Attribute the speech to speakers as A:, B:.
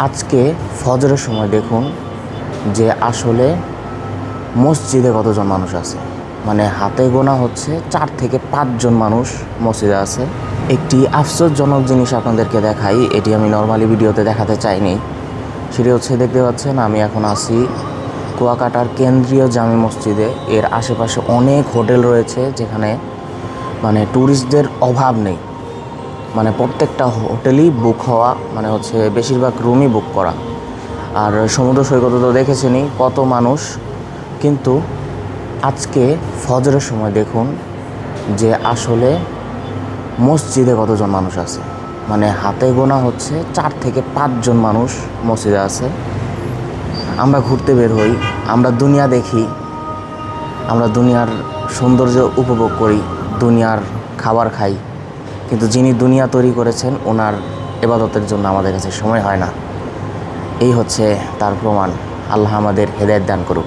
A: আজকে ফজরের সময় দেখুন যে আসলে মসজিদে কতজন মানুষ আছে। মানে হাতে গোনা হচ্ছে চার থেকে পাঁচজন মানুষ মসজিদে আছে। একটি আফসোসজনক জিনিস আপনাদেরকে দেখাই, এটি আমি নর্মালি ভিডিওতে দেখাতে চাইনি। সেটি হচ্ছে, দেখতে পাচ্ছেন, আমি এখন আছি কুয়াকাটার কেন্দ্রীয় জামি মসজিদে। এর আশেপাশে অনেক হোটেল রয়েছে যেখানে মানে ট্যুরিস্টদের অভাব নেই। মানে প্রত্যেকটা হোটেলই বুক হওয়া মানে হচ্ছে বেশিরভাগ রুমই বুক করা। আর সমুদ্র সৈকতে তো দেখেছেনই, কত মানুষ। কিন্তু আজকে ফজরের সময় দেখুন যে আসলে মসজিদে কতজন মানুষ আছে। মানে হাতে গোনা হচ্ছে চার থেকে পাঁচজন মানুষ মসজিদে আছে। আমরা ঘুরতে বের হই, আমরা দুনিয়া দেখি, আমরা দুনিয়ার সৌন্দর্য উপভোগ করি, দুনিয়ার খাবার খাই। কিন্তু যিনি দুনিয়া তৈরি করেছেন, ওনার এবাদতের জন্য আমাদের কাছে সময় হয় না। এই হচ্ছে তার প্রমাণ। আল্লাহ আমাদের হেদায়ত দান করুক।